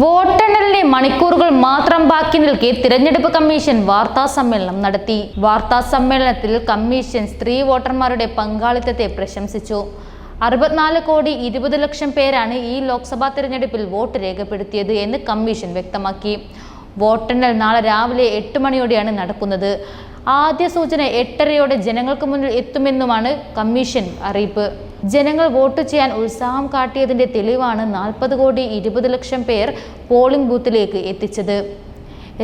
വോട്ടെണ്ണലിന് മണിക്കൂറുകൾ മാത്രം ബാക്കി നിൽക്കെ തിരഞ്ഞെടുപ്പ് കമ്മീഷൻ വാർത്താ സമ്മേളനം നടത്തി. വാർത്താ സമ്മേളനത്തിൽ കമ്മീഷൻ സ്ത്രീ വോട്ടർമാരുടെ പങ്കാളിത്തത്തെ പ്രശംസിച്ചു. അറുപത്തിനാല് കോടി ഇരുപത് ലക്ഷം പേരാണ് ഈ ലോക്സഭാ തിരഞ്ഞെടുപ്പിൽ വോട്ട് രേഖപ്പെടുത്തിയത് എന്ന് കമ്മീഷൻ വ്യക്തമാക്കി. വോട്ടെണ്ണൽ നാളെ രാവിലെ എട്ട് മണിയോടെയാണ് നടക്കുന്നത്. ആദ്യ സൂചന എട്ടരയോടെ ജനങ്ങൾക്ക് മുന്നിൽ എത്തുമെന്നുമാണ് കമ്മീഷൻ അറിയിപ്പ്. ജനങ്ങൾ വോട്ട് ചെയ്യാൻ ഉത്സാഹം കാട്ടിയതിന്റെ തെളിവാണ് നാൽപ്പത് കോടി ഇരുപത് ലക്ഷം പേർ പോളിംഗ് ബൂത്തിലേക്ക് എത്തിച്ചത്.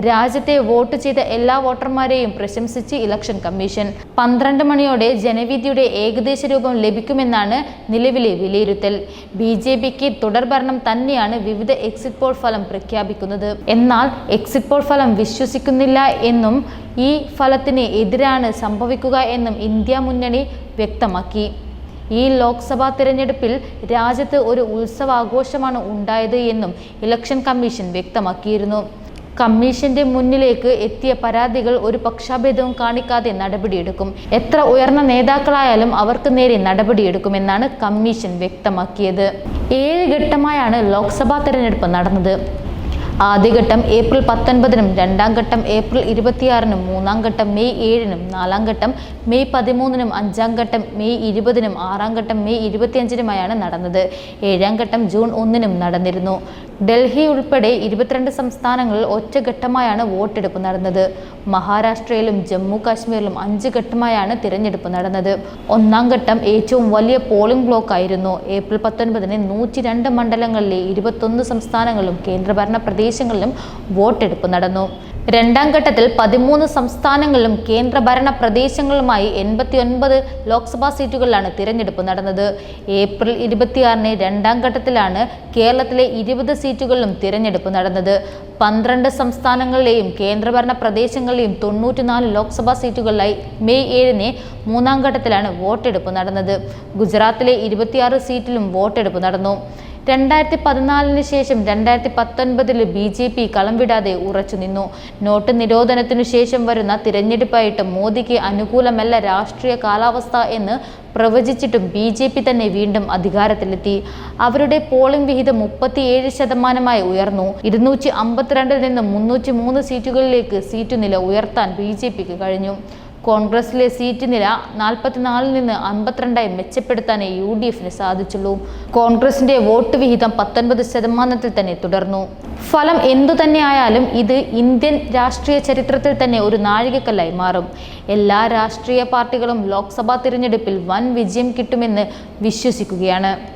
രാജ്യത്തെ വോട്ട് ചെയ്ത എല്ലാ വോട്ടർമാരെയും പ്രശംസിച്ച് ഇലക്ഷൻ കമ്മീഷൻ. പന്ത്രണ്ട് മണിയോടെ ജനവിധിയുടെ ഏകദേശ രൂപം ലഭിക്കുമെന്നാണ് നിലവിലെ വിലയിരുത്തൽ. ബി ജെ പിക്ക് തുടർഭരണം തന്നെയാണ് വിവിധ എക്സിറ്റ് പോൾ ഫലം പ്രഖ്യാപിക്കുന്നത്. എന്നാൽ എക്സിറ്റ് പോൾ ഫലം വിശ്വസിക്കുന്നില്ല എന്നും ഈ ഫലത്തിന് എതിരാണ് സംഭവിക്കുക എന്നും ഇന്ത്യ മുന്നണി വ്യക്തമാക്കി. ഈ ലോക്സഭാ തിരഞ്ഞെടുപ്പിൽ രാജ്യത്ത് ഒരു ഉത്സവാഘോഷമാണ് ഉണ്ടായത് എന്നും ഇലക്ഷൻ കമ്മീഷൻ വ്യക്തമാക്കിയിരുന്നു. കമ്മീഷന്റെ മുന്നിലേക്ക് എത്തിയ പരാതികൾ ഒരു പക്ഷാഭേദവും കാണിക്കാതെ നടപടിയെടുക്കും. എത്ര ഉയർന്ന നേതാക്കളായാലും അവർക്ക് നേരെ നടപടിയെടുക്കുമെന്നാണ് കമ്മീഷൻ വ്യക്തമാക്കിയത്. ഏഴ് ഘട്ടമായാണ് ലോക്സഭാ തെരഞ്ഞെടുപ്പ് നടന്നത്. ആദ്യഘട്ടം ഏപ്രിൽ പത്തൊൻപതിനും രണ്ടാം ഘട്ടം ഏപ്രിൽ ഇരുപത്തിയാറിനും മൂന്നാം ഘട്ടം മെയ് ഏഴിനും നാലാം ഘട്ടം മെയ് പതിമൂന്നിനും അഞ്ചാം ഘട്ടം മെയ് ഇരുപതിനും ആറാം ഘട്ടം മെയ് ഇരുപത്തിയഞ്ചിനുമായാണ് നടന്നത്. ഏഴാം ഘട്ടം ജൂൺ ഒന്നിനും നടന്നിരുന്നു. ഡൽഹി ഉൾപ്പെടെ ഇരുപത്തിരണ്ട് സംസ്ഥാനങ്ങളിൽ ഒറ്റഘട്ടമായാണ് വോട്ടെടുപ്പ് നടന്നത്. മഹാരാഷ്ട്രയിലും ജമ്മു കാശ്മീരിലും അഞ്ച് ഘട്ടമായാണ് തിരഞ്ഞെടുപ്പ് നടന്നത്. ഒന്നാം ഘട്ടം ഏറ്റവും വലിയ പോളിംഗ് ബ്ലോക്ക് ആയിരുന്നു ഏപ്രിൽ പത്തൊൻപതിന് നൂറ്റി രണ്ട് മണ്ഡലങ്ങളിലെ ഇരുപത്തൊന്ന് സംസ്ഥാനങ്ങളിലും കേന്ദ്രഭരണ പ്രദേശങ്ങളിലും വോട്ടെടുപ്പ് നടന്നു. രണ്ടാം ഘട്ടത്തിൽ പതിമൂന്ന് സംസ്ഥാനങ്ങളിലും കേന്ദ്രഭരണ പ്രദേശങ്ങളുമായി എൺപത്തി ഒൻപത് ലോക്സഭാ സീറ്റുകളിലാണ് തിരഞ്ഞെടുപ്പ് നടന്നത്. ഏപ്രിൽ ഇരുപത്തിയാറിന് രണ്ടാം ഘട്ടത്തിലാണ് കേരളത്തിലെ ഇരുപത് സീറ്റുകളിലും തിരഞ്ഞെടുപ്പ് നടന്നത്. പന്ത്രണ്ട് സംസ്ഥാനങ്ങളിലെയും കേന്ദ്രഭരണ പ്രദേശങ്ങളിലെയും തൊണ്ണൂറ്റിനാല് ലോക്സഭാ സീറ്റുകളിലായി മെയ് ഏഴിന് മൂന്നാം ഘട്ടത്തിലാണ് വോട്ടെടുപ്പ് നടന്നത്. ഗുജറാത്തിലെ ഇരുപത്തിയാറ് സീറ്റിലും വോട്ടെടുപ്പ് നടന്നു. രണ്ടായിരത്തി പതിനാലിന് ശേഷം രണ്ടായിരത്തി പത്തൊൻപതിൽ ബി ജെ പി കളം വിടാതെ ഉറച്ചു നിന്നു. നോട്ട് നിരോധനത്തിനു ശേഷം വരുന്ന തിരഞ്ഞെടുപ്പായിട്ട് മോദിക്ക് അനുകൂലമല്ല രാഷ്ട്രീയ കാലാവസ്ഥ എന്ന് പ്രവചിച്ചിട്ടും ബി ജെ പി തന്നെ വീണ്ടും അധികാരത്തിലെത്തി. അവരുടെ പോളിംഗ് വിഹിതം മുപ്പത്തിയേഴ് ശതമാനമായി ഉയർന്നു. ഇരുന്നൂറ്റി അമ്പത്തിരണ്ടിൽ നിന്ന് മുന്നൂറ്റി മൂന്ന് സീറ്റുകളിലേക്ക് സീറ്റ് നില ഉയർത്താൻ ബി ജെ പിക്ക് കഴിഞ്ഞു. കോൺഗ്രസിലെ സീറ്റ് നില നാൽപ്പത്തിനാലിൽ നിന്ന് അമ്പത്തിരണ്ടായി മെച്ചപ്പെടുത്താനേ യു ഡി എഫിന് സാധിച്ചുള്ളൂ. കോൺഗ്രസിന്റെ വോട്ട് വിഹിതം പത്തൊൻപത് ശതമാനത്തിൽ തന്നെ തുടർന്നു. ഫലം എന്തു തന്നെയായാലും ഇത് ഇന്ത്യൻ രാഷ്ട്രീയ ചരിത്രത്തിൽ തന്നെ ഒരു നാഴികക്കല്ലായി മാറും. എല്ലാ രാഷ്ട്രീയ പാർട്ടികളും ലോക്സഭാ തിരഞ്ഞെടുപ്പിൽ വൻ വിജയം കിട്ടുമെന്ന് വിശ്വസിക്കുകയാണ്.